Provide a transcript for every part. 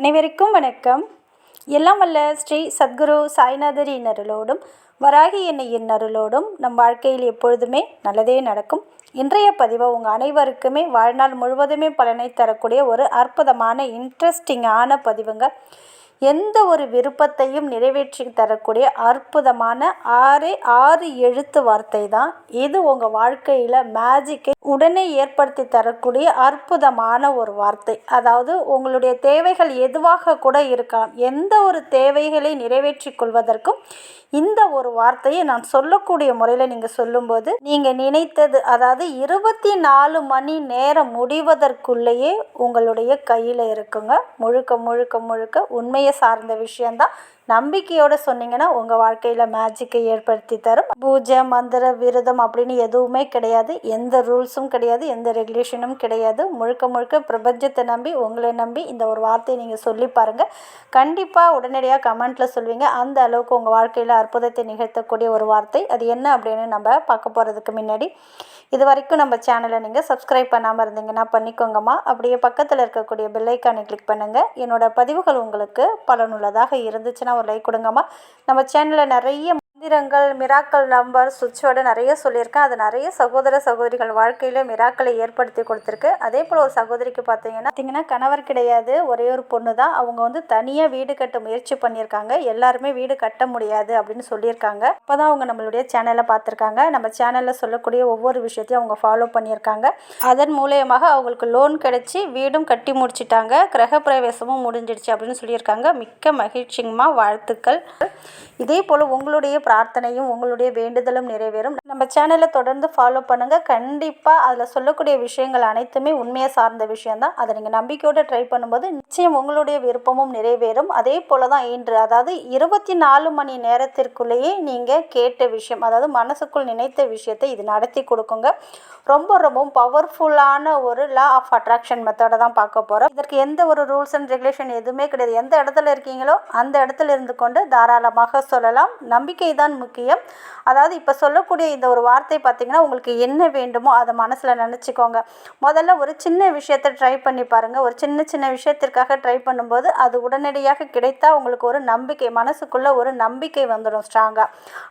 அனைவருக்கும் வணக்கம். எல்லாம் வல்ல ஸ்ரீ சத்குரு சாய்நாதர் இன்னருளோடும் வராகி என்னையின் அருளோடும் நம் வாழ்க்கையில் எப்பொழுதுமே நல்லதே நடக்கும். இன்றைய பதிவு உங்கள் அனைவருக்குமே வாழ்நாள் முழுவதுமே பலனை தரக்கூடிய ஒரு அற்புதமான இன்ட்ரெஸ்டிங்கான பதிவுங்க. எந்த ஒரு விருப்பத்தையும் நிறைவேற்றி தரக்கூடிய அற்புதமான ஆறே ஆறு எழுத்து வார்த்தை தான். இது உங்கள் வாழ்க்கையில் மேஜிக்கை உடனே ஏற்படுத்தி தரக்கூடிய அற்புதமான ஒரு வார்த்தை. அதாவது உங்களுடைய தேவைகள் எதுவாக கூட இருக்கலாம். எந்த ஒரு தேவைகளை நிறைவேற்றி கொள்வதற்கும் இந்த ஒரு வார்த்தையை நான் சொல்லக்கூடிய முறையில் நீங்கள் சொல்லும்போது நீங்கள் நினைத்தது அதாவது இருபத்தி நாலு மணி நேரம் முடிவதற்குள்ளேயே உங்களுடைய கையில் இருக்குங்க. முழுக்க முழுக்க முழுக்க உண்மையை சார்ந்த விஷயந்தான் நம்பிக்கையோடு சொன்னீங்கன்னா உங்கள் வாழ்க்கையில் மேஜிக்கை ஏற்படுத்தி தரும். பூஜை மந்திர விரதம் அப்படின்னு எதுவுமே கிடையாது. எந்த ரூல்ஸும் கிடையாது எந்த ரெகுலேஷனும் கிடையாது. முழுக்க முழுக்க பிரபஞ்சத்தை நம்பி உங்களை நம்பி இந்த ஒரு வார்த்தையை நீங்கள் சொல்லி பாருங்கள் கண்டிப்பாக உடனடியாக கமெண்ட்டில் சொல்வீங்க. அந்த அளவுக்கு உங்கள் வாழ்க்கையில் அற்புதத்தை நிகழ்த்தக்கூடிய ஒரு வார்த்தை. அது என்ன அப்படின்னு நம்ம பார்க்க போகிறதுக்கு முன்னாடி இது வரைக்கும் நம்ம சேனலை நீங்கள் சப்ஸ்கிரைப் பண்ணாமல் இருந்தீங்கன்னா பண்ணிக்கோங்கம்மா. அப்படியே பக்கத்தில் இருக்கக்கூடிய பெல்லைக்கானை கிளிக் பண்ணுங்கள் என்னோடய பதிவுகள் உங்களுக்கு பலனுள்ளதாக இருந்துச்சுன்னா ஒரு லைக் கொடுங்கம்மா. நம்ம சேனலில் நிறைய மந்திரங்கள் மிராக்கள் நம்பர் சுவிட்சோட நிறைய சொல்லியிருக்கேன். அது நிறைய சகோதர சகோதரிகள் வாழ்க்கையில் மிராக்களை ஏற்படுத்தி கொடுத்துருக்கு. அதே போல் ஒரு சகோதரிக்கு பார்த்தீங்கன்னா பார்த்தீங்கன்னா கணவர் கிடையாது. ஒரே ஒரு பொண்ணு தான். அவங்க வந்து தனியாக வீடு கட்ட முயற்சி பண்ணியிருக்காங்க. எல்லாருமே வீடு கட்ட முடியாது அப்படின்னு சொல்லியிருக்காங்க. அப்போ தான் அவங்க நம்மளுடைய சேனலை பார்த்துருக்காங்க. நம்ம சேனலில் சொல்லக்கூடிய ஒவ்வொரு விஷயத்தையும் அவங்க ஃபாலோ பண்ணியிருக்காங்க. அதன் மூலயமாக அவங்களுக்கு லோன் கிடைச்சி வீடும் கட்டி முடிச்சிட்டாங்க. கிரக பிரவேசமும் முடிஞ்சிடுச்சு அப்படின்னு சொல்லியிருக்காங்க. மிக்க மகிழ்ச்சிங்கம்மா. வாழ்த்துக்கள். இதே போல் உங்களுடைய பிரார்த்தனையும் உங்களுடைய வேண்டுதலும் நிறைவேறும். நம்ம சேனலை தொடர்ந்து ஃபாலோ பண்ணுங்கள் கண்டிப்பாக அதில் சொல்லக்கூடிய விஷயங்கள் அனைத்துமே உண்மையை சார்ந்த விஷயம்தான். அதை நீங்கள் நம்பிக்கையோடு ட்ரை பண்ணும்போது நிச்சயம் உங்களுடைய விருப்பமும் நிறைவேறும். அதே போல் தான் இன்று அதாவது இருபத்தி நாலு மணி நேரத்திற்குள்ளேயே நீங்கள் கேட்ட விஷயம் அதாவது மனசுக்குள் நினைத்த விஷயத்தை இது நடத்தி கொடுக்குங்க. ரொம்ப ரொம்பவும் பவர்ஃபுல்லான ஒரு லா ஆஃப் அட்ராக்ஷன் மெத்தடை தான் பார்க்க போகிறோம் இதற்கு எந்த ஒரு ரூல்ஸ் அண்ட் ரெகுலேஷன் எதுவுமே கிடையாது. எந்த இடத்துல இருக்கீங்களோ அந்த இடத்துல இருந்து கொண்டு தாராளமாக சொல்லலாம். நம்பிக்கை தான் முக்கியம். அதாவது இப்போ சொல்லக்கூடிய இந்த ஒரு வார்த்தை பார்த்திங்கன்னா உங்களுக்கு என்ன வேண்டுமோ அதை மனசில் நினச்சிக்கோங்க. முதல்ல ஒரு சின்ன விஷயத்தை ட்ரை பண்ணி பாருங்கள் ஒரு சின்ன சின்ன விஷயத்திற்காக ட்ரை பண்ணும்போது அது உடனடியாக கிடைத்தா உங்களுக்கு ஒரு நம்பிக்கை மனசுக்குள்ளே ஒரு நம்பிக்கை வந்துடும் ஸ்ட்ராங்காக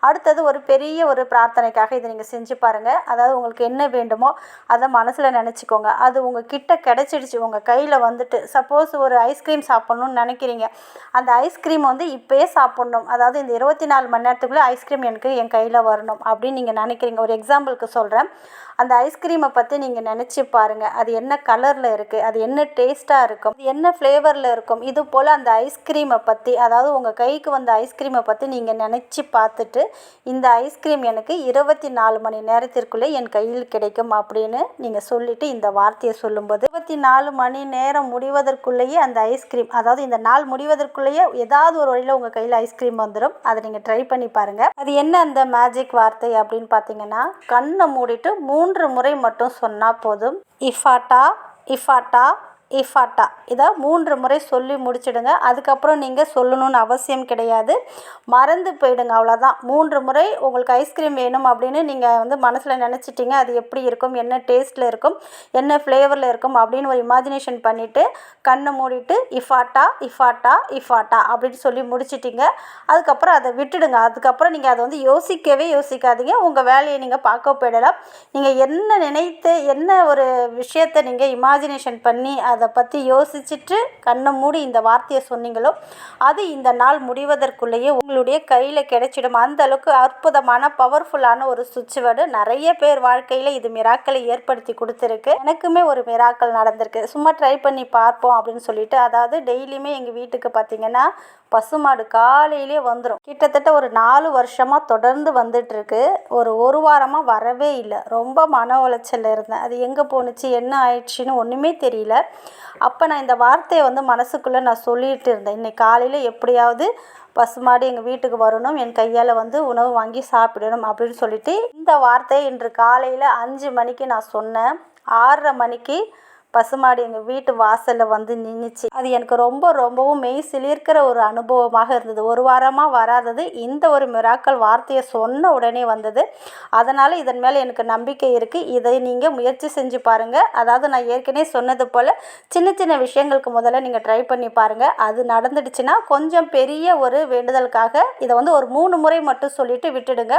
அடுத்தது ஒரு பெரிய ஒரு பிரார்த்தனைக்காக இதை நீங்கள் செஞ்சு பாருங்கள் அதாவது உங்களுக்கு என்ன வேண்டுமோ அதை மனசில் நினச்சிக்கோங்க. அது உங்கள் கிட்ட கிடச்சிடுச்சு. உங்கள் கையில் வந்துட்டு சப்போஸ் ஒரு ஐஸ்கிரீம் சாப்பிட்ணுன்னு நினைக்கிறீங்க. அந்த ஐஸ்கிரீம் வந்து இப்போயே சாப்பிட்ணும். அதாவது இந்த இருபத்தி நாலு மணி நேரத்துக்குள்ளே ஐஸ்கிரீம் எனக்கு என் கையில் வரணும் அப்படின்னு நீங்கள் நினைக்கிறீங்க. ஒரு எக்ஸாம்பிளுக்கு சொல்கிறேன் அந்த ஐஸ்கிரீமை பற்றி நீங்கள் நினச்சி பாருங்கள் அது என்ன கலரில் இருக்குது அது என்ன டேஸ்ட்டாக இருக்கும்? அது என்ன ஃப்ளேவரில் இருக்கும்? இது போல் அந்த ஐஸ்கிரீமை பற்றி அதாவது உங்கள் கைக்கு வந்த ஐஸ்கிரீமை பற்றி நீங்கள் நினச்சி பார்த்துட்டு இந்த ஐஸ்கிரீம் எனக்கு இருபத்தி நாலு மணி நேரத்திற்குள்ளே என் கையில் கிடைக்கும் அப்படின்னு நீங்கள் சொல்லிவிட்டு இந்த வார்த்தையை சொல்லும்போது இருபத்தி நாலு மணி நேரம் முடிவதற்குள்ளேயே அந்த ஐஸ்கிரீம் அதாவது இந்த நாள் முடிவதற்குள்ளேயே ஏதாவது ஒரு வழியில் உங்கள் கையில் ஐஸ்கிரீம் வந்துடும் அதை நீங்கள் ட்ரை பண்ணி பாருங்கள் அது என்ன அந்த மேஜிக் வார்த்தை அப்படின்னு பார்த்தீங்கன்னா கண்ணை மூடிட்டு மூன்று முறை மட்டும் சொன்னால் போதும். இஃபாட்டா இஃபாட்டா இஃபாட்டா. இதை மூன்று முறை சொல்லி முடிச்சிடுங்க. அதுக்கப்புறம் நீங்கள் சொல்லணும்னு அவசியம் கிடையாது. மறந்து போயிடுங்க அவ்வளோதான் மூன்று முறை உங்களுக்கு ஐஸ்கிரீம் வேணும் அப்படின்னு நீங்கள் வந்து மனசில் நினச்சிட்டிங்க. அது எப்படி இருக்கும்? என்ன டேஸ்ட்டில் இருக்கும்? என்ன ஃப்ளேவரில் இருக்கும்? அப்படின்னு ஒரு இமேஜினேஷன் பண்ணிவிட்டு கண்ணை மூடிட்டு இஃபாட்டா இஃபாட்டா இஃபாட்டா அப்படின்னு சொல்லி முடிச்சிட்டிங்க. அதுக்கப்புறம் அதை விட்டுடுங்க. அதுக்கப்புறம் நீங்கள் அதை வந்து யோசிக்கவே யோசிக்காதீங்க. உங்கள் வேலையை நீங்கள் பார்க்க போயிடலாம். நீங்கள் என்ன நினைத்து என்ன ஒரு விஷயத்தை நீங்கள் இமேஜினேஷன் பண்ணி அதை அதை பற்றி யோசிச்சுட்டு கண்ணை மூடி இந்த வார்த்தையை சொன்னீங்களோ அது இந்த நாள் முடிவதற்குள்ளேயே உங்களுடைய கையில் கிடைச்சிடும். அந்த அளவுக்கு அற்புதமான பவர்ஃபுல்லான ஒரு சுவிட்ச் வேர்டு. நிறைய பேர் வாழ்க்கையில் இது மிராக்களை ஏற்படுத்தி கொடுத்துருக்கு. எனக்குமே ஒரு மிராக்கள் நடந்திருக்கு. சும்மா ட்ரை பண்ணி பார்ப்போம் அப்படின்னு சொல்லிட்டு அதாவது டெய்லியுமே எங்கள் வீட்டுக்கு பார்த்தீங்கன்னா பசுமாடு காலையிலே வந்துடும் கிட்டத்தட்ட ஒரு நாலு வருஷமாக தொடர்ந்து வந்துட்டுருக்கு. ஒரு ஒரு வாரமாக வரவே இல்லை. ரொம்ப மன உளைச்சலில் இருந்தேன். அது எங்கே போணுச்சு என்ன ஆயிடுச்சுன்னு ஒன்றுமே தெரியல. அப்போ நான் இந்த வார்த்தையை வந்து மனசுக்குள்ளே நான் சொல்லிகிட்டு இருந்தேன். இன்னைக்கு காலையில் எப்படியாவது பசுமாடு எங்கள் வீட்டுக்கு வரணும் என் கையால் வந்து உணவு வாங்கி சாப்பிடணும் அப்படின்னு சொல்லிட்டு இந்த வார்த்தையை இன்று காலையில் அஞ்சு மணிக்கு நான் சொன்னேன். ஆறரை மணிக்கு பசுமாடு எங்கள் வீட்டு வாசலில் வந்து நின்றுச்சு அது எனக்கு ரொம்ப ரொம்பவும் மெய் சிலிர்க்கிற ஒரு அனுபவமாக இருந்தது. ஒரு வாரமாக வராதது. இந்த ஒரு மிராக்கள் வார்த்தையை சொன்ன உடனே வந்தது. அதனால் இதன் மேலே எனக்கு நம்பிக்கை இருக்குது இதை நீங்கள் முயற்சி செஞ்சு பாருங்கள் அதாவது நான் ஏற்கனவே சொன்னது போல் சின்ன சின்ன விஷயங்களுக்கு முதல்ல நீங்கள் ட்ரை பண்ணி பாருங்கள் அது நடந்துடுச்சுன்னா கொஞ்சம் பெரிய ஒரு வேண்டுதலுக்காக இதை வந்து ஒரு மூணு முறை மட்டும் சொல்லிவிட்டு விட்டுடுங்க.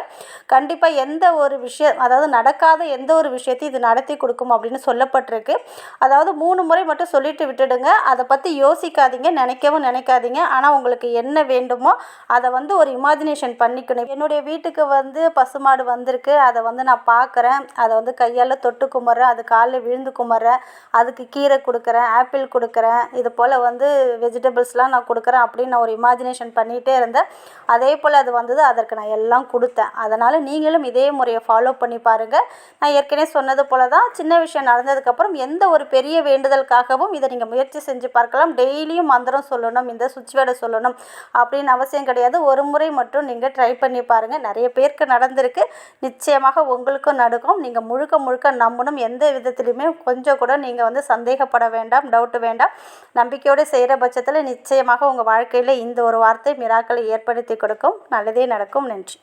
கண்டிப்பாக எந்த ஒரு விஷயம் அதாவது நடக்காத எந்த ஒரு விஷயத்தையும் இது நடத்தி கொடுக்கும் அப்படின்னு சொல்லப்பட்டிருக்கு. அதாவது மூணு முறை மட்டும் சொல்லிட்டு விட்டுடுங்க. அதை பற்றி யோசிக்காதீங்க நினைக்கவும் நினைக்காதீங்க. ஆனால் உங்களுக்கு என்ன வேண்டுமோ அதை வந்து ஒரு இமேஜினேஷன் பண்ணிக்கணும். என்னுடைய வீட்டுக்கு வந்து பசுமாடு வந்திருக்கு. அதை வந்து நான் பார்க்குறேன் அதை வந்து கையால் தொட்டு கும்பிட்றேன். அது காலில் விழுந்து கும்பிட்றேன். அதுக்கு கீரை கொடுக்குறேன் ஆப்பிள் கொடுக்குறேன். இது போல் வந்து வெஜிடபிள்ஸ்லாம் நான் கொடுக்குறேன் அப்படின்னு நான் ஒரு இமேஜினேஷன் பண்ணிகிட்டே இருந்தேன். அதே போல் அது வந்தது. அதற்கு நான் எல்லாம் கொடுத்தேன். அதனால் நீங்களும் இதே முறையை ஃபாலோ பண்ணி பாருங்கள் நான் ஏற்கனவே சொன்னது போல தான் சின்ன விஷயம் நடந்ததுக்கப்புறம் எந்த ஒரு பெரிய வேண்டுதலுக்காகவும் இதை நீங்கள் முயற்சி செஞ்சு பார்க்கலாம். டெய்லியும் மந்திரம் சொல்லணும் இந்த சுவிட்ச் சொல்லணும் அப்படின்னு அவசியம் கிடையாது. ஒரு முறை மட்டும் நீங்கள் ட்ரை பண்ணி பாருங்கள் நிறைய பேருக்கு நடந்திருக்கு. நிச்சயமாக உங்களுக்கும் நடக்கும். நீங்கள் முழுக்க முழுக்க நம்பணும். எந்த விதத்துலையுமே கொஞ்சம் கூட நீங்கள் வந்து சந்தேகப்பட வேண்டாம் டவுட்டு வேண்டாம். நம்பிக்கையோடு செய்கிற பட்சத்தில் நிச்சயமாக உங்கள் வாழ்க்கையில் இந்த ஒரு வார்த்தை மிராக்களை ஏற்படுத்தி கொடுக்கும். நல்லதே நடக்கும். நன்றி.